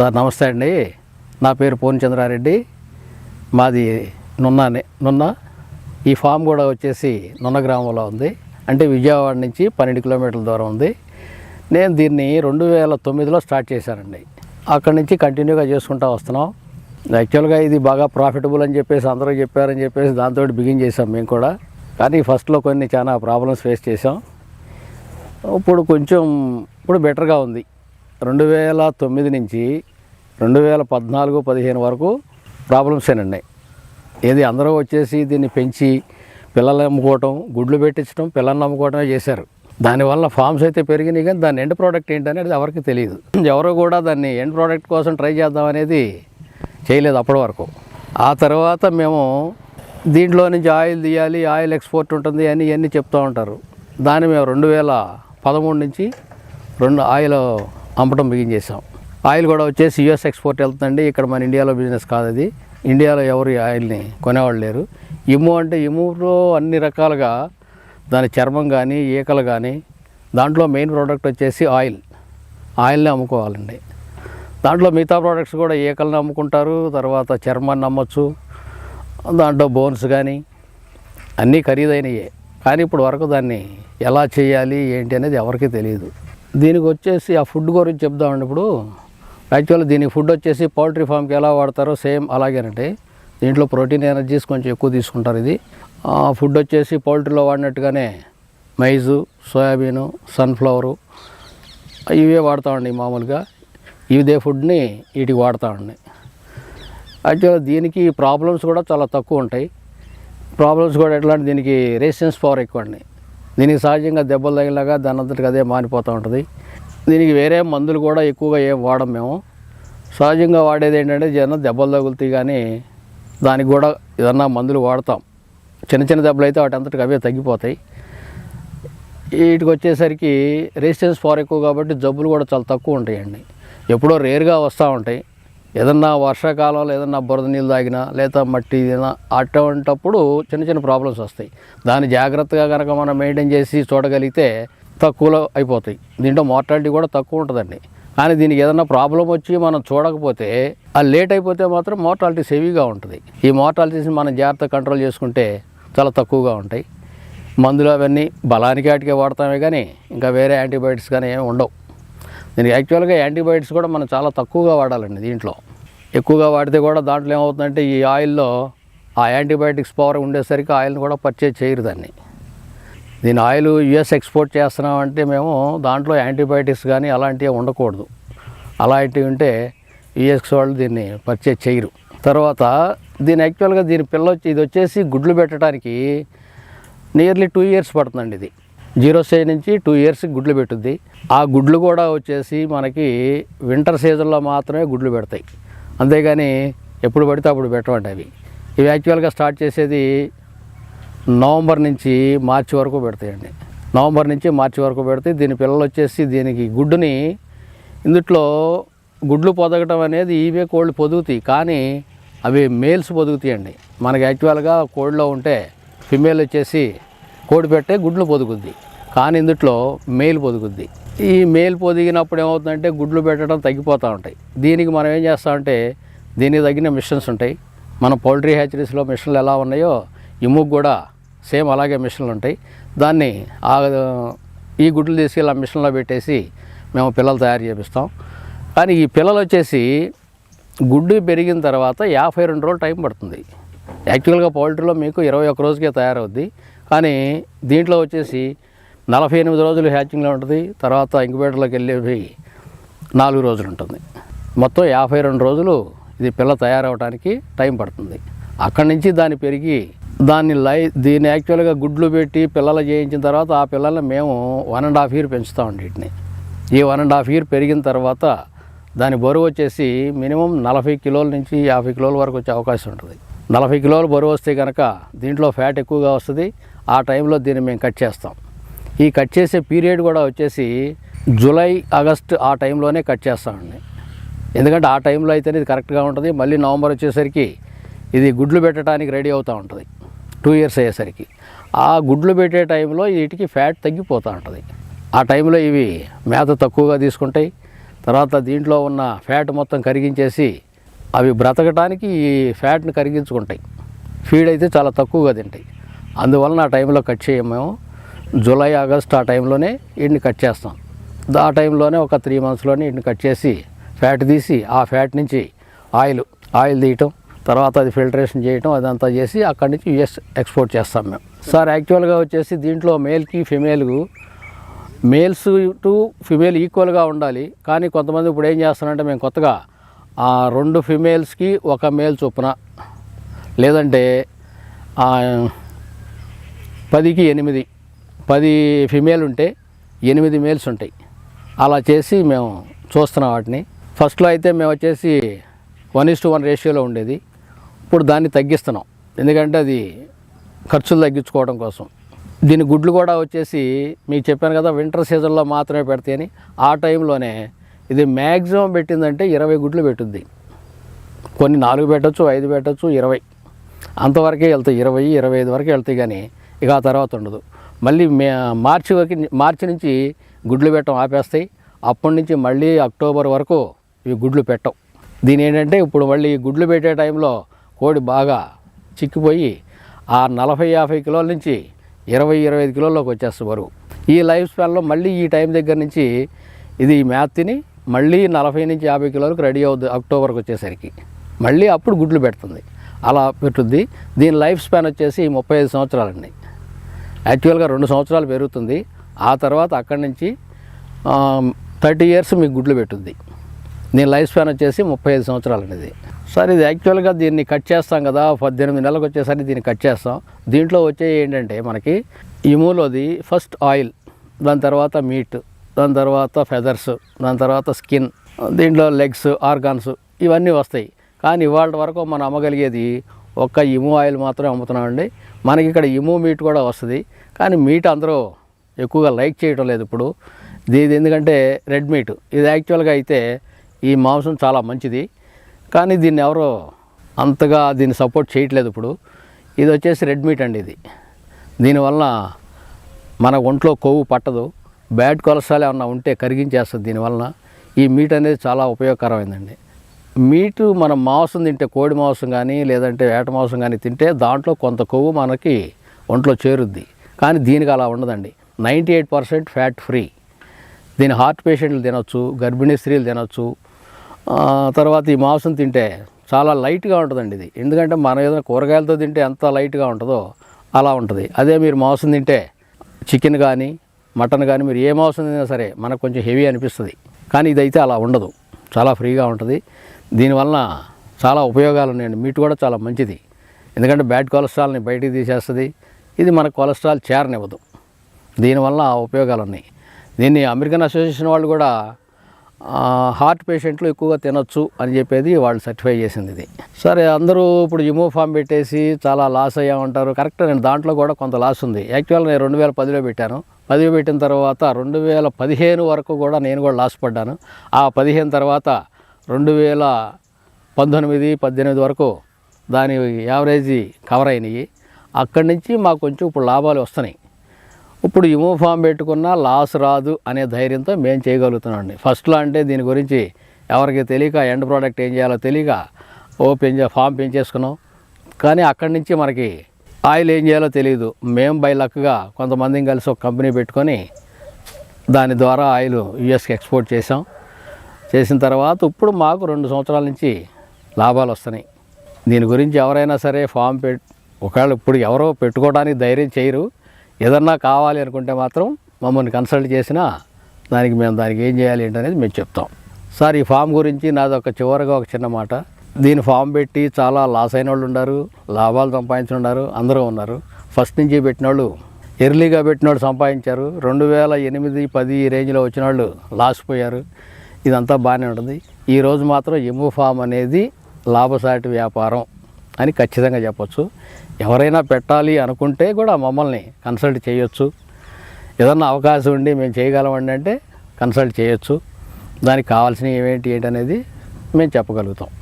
Sir నమస్తే అండి. నా పేరు పూర్ణచంద్రారెడ్డి. మాది నున్ననే నున్న. ఈ ఫామ్ కూడా వచ్చేసి నున్న గ్రామంలో ఉంది. అంటే విజయవాడ నుంచి పన్నెండు కిలోమీటర్ల దూరం ఉంది. నేను దీన్ని రెండు వేల తొమ్మిదిలో స్టార్ట్ చేశానండి. అక్కడి నుంచి కంటిన్యూగా చేసుకుంటూ వస్తున్నాం. యాక్చువల్గా ఇది బాగా ప్రాఫిటబుల్ అని చెప్పేసి అందరూ చెప్పారని చెప్పేసి దాంతో బిగిన్ చేసాం మేము కూడా. కానీ ఫస్ట్లో కొన్ని చాలా ప్రాబ్లమ్స్ ఫేస్ చేసాం ఇప్పుడు కొంచెం ఇప్పుడు బెటర్గా ఉంది. రెండు వేల తొమ్మిది నుంచి రెండు వేల పద్నాలుగు పదిహేను వరకు ప్రాబ్లమ్స్ ఉన్నాయి ఏది అందరూ వచ్చేసి దీన్ని పెంచి పిల్లలు అమ్ముకోవటం గుడ్లు పెట్టించడం పిల్లల్ని అమ్ముకోవటమే చేశారు. దానివల్ల ఫామ్స్ అయితే పెరిగినాయి కానీ దాని ఎండ్ ప్రోడక్ట్ ఏంటనేది ఎవరికి తెలియదు. ఎవరు కూడా దాన్ని ఎండ్ ప్రోడక్ట్ కోసం ట్రై చేద్దాం అనేది చేయలేదు అప్పటి వరకు. ఆ తర్వాత మేము దీంట్లో నుంచి ఆయిల్ తీయాలి ఆయిల్ ఎక్స్పోర్ట్ ఉంటుంది అని ఇవన్నీ చెప్తూ ఉంటారు. దాన్ని మేము రెండు వేల పదమూడు నుంచి రెండు ఆయిల్ అమ్మటం బిగించేసాం ఆయిల్ కూడా వచ్చేసి యుఎస్ ఎక్స్పోర్ట్ వెళ్తుందండి. ఇక్కడ మన ఇండియాలో బిజినెస్ కాదు అది. ఇండియాలో ఎవరు ఈ ఆయిల్ని కొనేవాళ్ళు లేరు. ఇమ్ము అంటే ఇమ్ములో అన్ని రకాలుగా దాని చర్మం కానీ ఈకలు కానీ దాంట్లో మెయిన్ ప్రోడక్ట్ వచ్చేసి ఆయిల్. ఆయిల్ని అమ్ముకోవాలండి. దాంట్లో మిగతా ప్రోడక్ట్స్ కూడా ఈకలను అమ్ముకుంటారు. తర్వాత చర్మాన్ని అమ్మచ్చు. దాంట్లో బోన్స్ కానీ అన్నీ ఖరీదైనయే. కానీ ఇప్పుడు వరకు దాన్ని ఎలా చేయాలి ఏంటి అనేది ఎవరికీ తెలియదు దీనికి వచ్చేసి ఆ ఫుడ్ గురించి చెప్దామండి ఇప్పుడు. యాక్చువల్గా దీనికి ఫుడ్ వచ్చేసి పౌల్ట్రీ ఫామ్కి ఎలా వాడతారో సేమ్ అలాగేనంటే దీంట్లో ప్రోటీన్ ఎనర్జీస్ కొంచెం ఎక్కువ తీసుకుంటారు ఇది. ఆ ఫుడ్ వచ్చేసి పౌల్ట్రీలో వాడినట్టుగానే మైజు సోయాబీను సన్ఫ్లవరు ఇవే వాడతామండి మామూలుగా. ఇదే ఫుడ్ని వీటికి వాడతామండి యాక్చువల్గా దీనికి ప్రాబ్లమ్స్ కూడా చాలా తక్కువ ఉంటాయి. ప్రాబ్లమ్స్ కూడా ఎట్లా అంటే దీనికి రెసిస్టెన్స్ పవర్ ఎక్కువ అండి. దీనికి సహజంగా దెబ్బలు తగిలాగా దాని అంతటికి అదే మారిపోతూ ఉంటుంది. దీనికి వేరే మందులు కూడా ఎక్కువగా ఏం వాడం మేము. సహజంగా వాడేది ఏంటంటే జన దెబ్బలు తగులుతాయి కానీ దానికి కూడా ఏదన్నా మందులు వాడతాం. చిన్న చిన్న దెబ్బలు అయితే వాటి అంతటికి అవే తగ్గిపోతాయి. వీటికి వచ్చేసరికి రెసిస్టెన్స్ ఫార్ ఎక్కువ కాబట్టి జబ్బులు కూడా చాలా తక్కువ ఉంటాయండి. ఎప్పుడో రేర్గా వస్తూ ఉంటాయి. ఏదన్నా వర్షాకాలంలో ఏదన్నా బురద నీళ్ళు తాగినా లేదా మట్టి ఏదైనా అటువంటప్పుడు చిన్న చిన్న ప్రాబ్లమ్స్ వస్తాయి. దాన్ని జాగ్రత్తగా కనుక మనం మెయింటైన్ చేసి చూడగలిగితే తక్కువలో అయిపోతాయి. దీంట్లో మార్టాలిటీ కూడా తక్కువ ఉంటుందండి. కానీ దీనికి ఏదైనా ప్రాబ్లం వచ్చి మనం చూడకపోతే అది లేట్ అయిపోతే మాత్రం మోర్టాలిటీ హెవీగా ఉంటుంది. ఈ మార్టాలిటీస్ని మనం జాగ్రత్త కంట్రోల్ చేసుకుంటే చాలా తక్కువగా ఉంటాయి. మందులు అవన్నీ బలానికి వాటికే వాడతామే కానీ ఇంకా వేరే యాంటీబయాటిక్స్ కానీ ఏమి ఉండవు. దీనికి యాక్చువల్గా యాంటీబయాటిక్స్ కూడా మనం చాలా తక్కువగా వాడాలండి దీంట్లో. ఎక్కువగా వాడితే కూడా దాంట్లో ఏమవుతుందంటే ఈ ఆయిల్లో ఆ యాంటీబయాటిక్స్ పవర్ ఉండేసరికి ఆయిల్ని కూడా పర్చేజ్ చేయరు దాన్ని. దీని ఆయిల్ యుఎస్ ఎక్స్పోర్ట్ చేస్తున్నామంటే మేము దాంట్లో యాంటీబయాటిక్స్ కానీ అలాంటివి ఉండకూడదు. అలాంటివి ఉంటే యుఎస్ వాళ్ళు దీన్ని పర్చేజ్ చేయరు. తర్వాత దీని యాక్చువల్గా దీని పిల్ల వచ్చి ఇది వచ్చేసి గుడ్లు పెట్టడానికి నియర్లీ టూ ఇయర్స్ పడుతుందండి ఇది. జీరో స్టేజ్ నుంచి టూ ఇయర్స్ గుడ్లు పెట్టుద్ది. ఆ గుడ్లు కూడా వచ్చేసి మనకి వింటర్ సీజన్లో మాత్రమే గుడ్లు పెడతాయి. అంతేగాని ఎప్పుడు పడితే అప్పుడు పెట్టమండి అవి. ఇవి యాక్చువల్గా స్టార్ట్ చేసేది నవంబర్ నుంచి మార్చి వరకు పెడతాయండి. నవంబర్ నుంచి మార్చి వరకు పెడతాయి దీని పిల్లలు వచ్చేసి దీనికి గుడ్డుని ఇందుట్లో గుడ్లు పొదగటం అనేది ఇవే కోళ్ళు పొదుగుతాయి. కానీ అవి మేల్స్ పొదుగుతాయండి. మనకి యాక్చువల్గా కోడిలో ఉంటే ఫిమేల్ వచ్చేసి కోడి పెట్టే గుడ్లు పొదుగుద్ది. కానీ ఇందుట్లో మేల్ పొదుగుద్ది. ఈ మేల్ పొదిగినప్పుడు ఏమవుతుందంటే గుడ్లు పెట్టడం తగ్గిపోతూ ఉంటాయి. దీనికి మనం ఏం చేస్తామంటే దీనికి తగిన మిషన్స్ ఉంటాయి. మన పౌల్ట్రీ హ్యాచరీస్లో మిషన్లు ఎలా ఉన్నాయో ఇముకు కూడా సేమ్ అలాగే మిషన్లు ఉంటాయి. దాన్ని ఆ ఈ గుడ్లు తీసుకెళ్ళి ఆ మిషన్లో పెట్టేసి మేము పిల్లలు తయారు చేపిస్తాం. కానీ ఈ పిల్లలు వచ్చేసి గుడ్డు పెరిగిన తర్వాత యాభై రెండు రోజులు టైం పడుతుంది. యాక్చువల్గా పౌల్ట్రీలో మీకు ఇరవై ఒక్క రోజుకే తయారవుద్ది. కానీ దీంట్లో వచ్చేసి నలభై ఎనిమిది రోజులు హ్యాచింగ్లో ఉంటుంది. తర్వాత ఇంక్యుబేటర్లోకి వెళ్ళేవి నాలుగు రోజులు ఉంటుంది. మొత్తం యాభై రెండు రోజులు ఇది పిల్ల తయారవడానికి టైం పడుతుంది. అక్కడి నుంచి దాన్ని పెరిగి దాన్ని లై దీన్ని యాక్చువల్గా గుడ్లు పెట్టి పిల్లలు చేయించిన తర్వాత ఆ పిల్లల్ని మేము వన్ అండ్ హాఫ్ ఇయర్ పెంచుతామండి వీటిని. ఈ వన్ అండ్ హాఫ్ ఇయర్ పెరిగిన తర్వాత దాని బరువు వచ్చేసి మినిమం నలభై కిలోల నుంచి యాభై కిలోల వరకు వచ్చే అవకాశం ఉంటుంది. నలభై కిలోలు బరువు వస్తే కనుక దీంట్లో ఫ్యాట్ ఎక్కువగా వస్తుంది. ఆ టైంలో దీన్ని మేము కట్ చేస్తాం. ఈ కట్ చేసే పీరియడ్ కూడా వచ్చేసి జూలై ఆగస్ట్ ఆ టైంలోనే కట్ చేస్తామండి ఎందుకంటే ఆ టైంలో అయితేనే ఇది కరెక్ట్గా ఉంటుంది. మళ్ళీ నవంబర్ వచ్చేసరికి ఇది గుడ్లు పెట్టడానికి రెడీ అవుతూ ఉంటుంది. టూ ఇయర్స్ అయ్యేసరికి. ఆ గుడ్లు పెట్టే టైంలో వీటికి ఫ్యాట్ తగ్గిపోతూ ఉంటుంది. ఆ టైంలో ఇవి మేత తక్కువగా తీసుకుంటాయి. తర్వాత దీంట్లో ఉన్న ఫ్యాట్ మొత్తం కరిగించేసి అవి బ్రతకడానికి ఈ ఫ్యాట్ని కరిగించుకుంటాయి. ఫీడ్ అయితే చాలా తక్కువగా తింటాయి. అందువలన ఆ టైంలో కట్ చేయం మేము. జూలై ఆగస్ట్ ఆ టైంలోనే వీటిని కట్ చేస్తాం. ఆ టైంలోనే ఒక త్రీ మంత్స్లోనే వీటిని కట్ చేసి ఫ్యాట్ తీసి ఆ ఫ్యాట్ నుంచి ఆయిల్ ఆయిల్ తీయటం. తర్వాత అది ఫిల్టరేషన్ చేయటం అదంతా చేసి అక్కడి నుంచి యుఎస్ ఎక్స్పోర్ట్ చేస్తాం మేము. సార్ యాక్చువల్గా వచ్చేసి దీంట్లో మేల్కి ఫిమేల్కు మేల్స్ టు ఫిమేల్ ఈక్వల్గా ఉండాలి. కానీ కొంతమంది ఇప్పుడు ఏం చేస్తారంటే మేము కొత్తగా ఆ రెండు ఫిమేల్స్కి ఒక మేల్ చొప్పున లేదంటే పదికి ఎనిమిది పది ఫిమేల్ ఉంటే ఎనిమిది మేల్స్ ఉంటాయి. అలా చేసి మేము చూస్తున్నాం వాటిని. ఫస్ట్లో అయితే మేము వచ్చేసి వన్ ఇస్ టు వన్ రేషియోలో ఉండేది. ఇప్పుడు దాన్ని తగ్గిస్తున్నాం. ఎందుకంటే అది ఖర్చులు తగ్గించుకోవడం కోసం. దీని గుడ్లు కూడా వచ్చేసి మీకు చెప్పాను కదా వింటర్ సీజన్లో మాత్రమే పెడతాయని. ఆ టైంలోనే ఇది మ్యాక్సిమం పెట్టిందంటే ఇరవై గుడ్లు పెట్టుద్ది. కొన్ని నాలుగు పెట్టచ్చు ఐదు పెట్టచ్చు ఇరవై. అంతవరకే వెళ్తాయి ఇరవై ఇరవై ఐదు వరకు వెళ్తాయి కానీ ఇక ఆ తర్వాత ఉండదు. మళ్ళీ మే మార్చి వరకు మార్చి నుంచి గుడ్లు పెట్టడం ఆపేస్తాయి. అప్పటి నుంచి మళ్ళీ అక్టోబర్ వరకు ఇవి గుడ్లు పెట్టవు దీని ఏంటంటే ఇప్పుడు మళ్ళీ గుడ్లు పెట్టే టైంలో కోడి బాగా చిక్కిపోయి ఆ నలభై యాభై కిలోల నుంచి ఇరవై ఇరవై ఐదు కిలోల్లోకి వచ్చేస్తుంది బరువు. ఈ లైఫ్ స్పాన్లో మళ్ళీ ఈ టైం దగ్గర నుంచి ఇది మ్యాత్ తిని మళ్ళీ నలభై నుంచి యాభై కిలోలకు రెడీ అవుద్ది అక్టోబర్కి వచ్చేసరికి. మళ్ళీ అప్పుడు గుడ్లు పెడుతుంది. అలా పెట్టుద్ది. దీని లైఫ్ స్పాన్ వచ్చేసి ముప్పై ఐదు సంవత్సరాలండి. యాక్చువల్గా రెండు సంవత్సరాలు పెరుగుతుంది. ఆ తర్వాత అక్కడి నుంచి థర్టీ ఇయర్స్ మీకు గుడ్లు పెట్టుద్ది. దీని లైఫ్ స్పాన్ వచ్చేసి ముప్పై ఐదు సంవత్సరాలు అనేది సార్ ఇది యాక్చువల్గా దీన్ని కట్ చేస్తాం కదా పద్దెనిమిది నెలలకు వచ్చేసరికి దీన్ని కట్ చేస్తాం. దీంట్లో వచ్చే ఏంటంటే మనకి ఇములోది ఫస్ట్ ఆయిల్ దాని తర్వాత మీట్ దాని తర్వాత ఫెదర్స్ దాని తర్వాత స్కిన్ దీంట్లో లెగ్స్ ఆర్గాన్స్ ఇవన్నీ వస్తాయి. కానీ ఇవాళ వరకు మనం అమ్మగలిగేది ఒక్క ఇము ఆయిల్ మాత్రమే అమ్ముతున్నామండి. మనకి ఇక్కడ ఇము మీట్ కూడా వస్తుంది. కానీ మీట్ అందరూ ఎక్కువగా లైక్ చేయడం లేదు ఇప్పుడు. ఇది ఎందుకంటే రెడ్ మీట్. ఇది యాక్చువల్గా అయితే ఈ మాంసం చాలా మంచిది. కానీ దీన్ని ఎవరో అంతగా దీన్ని సపోర్ట్ చేయట్లేదు ఇప్పుడు. ఇది వచ్చేసి రెడ్ మీట్ అండి ఇది. దీనివల్ల మన ఒంట్లో కొవ్వు పట్టదు. బ్యాడ్ కొలెస్ట్రాల్ ఏమన్నా ఉంటే కరిగించేస్తుంది దీనివలన. ఈ మీట్ అనేది చాలా ఉపయోగకరమైందండి. మీటు మనం మాంసం తింటే కోడి మాంసం కానీ లేదంటే వేట మాంసం కానీ తింటే దాంట్లో కొంత కొవ్వు మనకి ఒంట్లో చేరుద్ది. కానీ దీనికి అలా ఉండదండి. Ninety eight percent fat free. దీని హార్ట్ పేషెంట్లు తినొచ్చు గర్భిణీ స్త్రీలు తినొచ్చు తర్వాత ఈ మాంసం తింటే చాలా లైట్గా ఉంటుందండి ఇది. ఎందుకంటే మనం ఏదైనా కూరగాయలతో తింటే ఎంత లైట్గా ఉంటుందో అలా ఉంటుంది. అదే మీరు మాంసం తింటే చికెన్ కానీ మటన్ కానీ మీరు ఏ మాంసం తిన్నా సరే మనకు కొంచెం హెవీ అనిపిస్తుంది. కానీ ఇదైతే అలా ఉండదు. చాలా ఫ్రీగా ఉంటుంది. దీనివలన చాలా ఉపయోగాలు ఉన్నాయండి. మీట్ కూడా చాలా మంచిది. ఎందుకంటే బ్యాడ్ కొలెస్ట్రాల్ని బయటికి తీసేస్తుంది. ఇది మన కొలెస్ట్రాల్ చేరనివ్వదు. దీనివల్ల ఉపయోగాలు ఉన్నాయి. దీన్ని అమెరికన్ అసోసియేషన్ వాళ్ళు కూడా హార్ట్ పేషెంట్లు ఎక్కువగా తినొచ్చు అని చెప్పేది వాళ్ళు సర్టిఫై చేసింది ఇది. సరే అందరూ ఇప్పుడు యుమోఫామ్ ఫామ్ పెట్టేసి చాలా లాస్ అయ్యా ఉంటారు. కరెక్ట్ నేను దాంట్లో కూడా కొంత లాస్ ఉంది. యాక్చువల్గా నేను రెండు వేల పదిలో పెట్టాను. పదిలో పెట్టిన తర్వాత రెండు వేల పదిహేను వరకు కూడా నేను కూడా లాస్ పడ్డాను. ఆ పదిహేను తర్వాత రెండు వేల పంతొమ్మిది పద్దెనిమిది వరకు దాని యావరేజీ కవర్ అయినాయి. అక్కడి నుంచి మాకు కొంచెం ఇప్పుడు లాభాలు వస్తున్నాయి. ఇప్పుడు ఇమో ఫామ్ పెట్టుకున్నా లాస్ రాదు అనే ధైర్యంతో మేము చేయగలుగుతున్నామండి. ఫస్ట్లో అంటే దీని గురించి ఎవరికి తెలియక ఎండ్ ప్రోడక్ట్ ఏం చేయాలో తెలియక ఓ పెంచే ఫామ్ పెంచేసుకున్నాం. కానీ అక్కడి నుంచి మనకి ఆయిల్ ఏం చేయాలో తెలియదు. మేము బై లక్గా కొంతమందిని కలిసి ఒక కంపెనీ పెట్టుకొని దాని ద్వారా ఆయిల్ యుఎస్కి ఎక్స్పోర్ట్ చేసాం చేసిన తర్వాత ఇప్పుడు మాకు రెండు సంవత్సరాల నుంచి లాభాలు వస్తున్నాయి. దీని గురించి ఎవరైనా సరే ఫామ్ పెట్ ఒకవేళ ఇప్పుడు ఎవరో పెట్టుకోవడానికి ధైర్యం చేయరు. ఏదన్నా కావాలి అనుకుంటే మాత్రం మమ్మల్ని కన్సల్ట్ చేసినా దానికి మేము దానికి ఏం చేయాలి ఏంటనేది మేము చెప్తాం. సార్ ఈ ఫామ్ గురించి నాది ఒక చివరిగా ఒక చిన్న మాట. దీని ఫామ్ పెట్టి చాలా లాస్ అయిన వాళ్ళు ఉన్నారు లాభాలు సంపాదించిన ఉన్నారు అందరూ ఉన్నారు. ఫస్ట్ నుంచి పెట్టిన వాళ్ళు ఎర్లీగా పెట్టిన వాళ్ళు సంపాదించారు. రెండు వేల ఎనిమిది పది రేంజ్లో వచ్చిన వాళ్ళు లాస్ పోయారు ఇదంతా బాగానే ఉంటుంది. ఈరోజు మాత్రం ఎము ఫామ్ అనేది లాభసాటి వ్యాపారం. అని ఖచ్చితంగా చెప్పచ్చు. ఎవరైనా పెట్టాలి అనుకుంటే కూడా మమ్మల్ని కన్సల్ట్ చేయొచ్చు. ఏదన్నా అవకాశం ఉండి మేము చేయగలమండి అంటే కన్సల్ట్ చేయొచ్చు. దానికి కావాల్సినవి ఏమేంటి ఏంటి అనేది మేము చెప్పగలుగుతాం.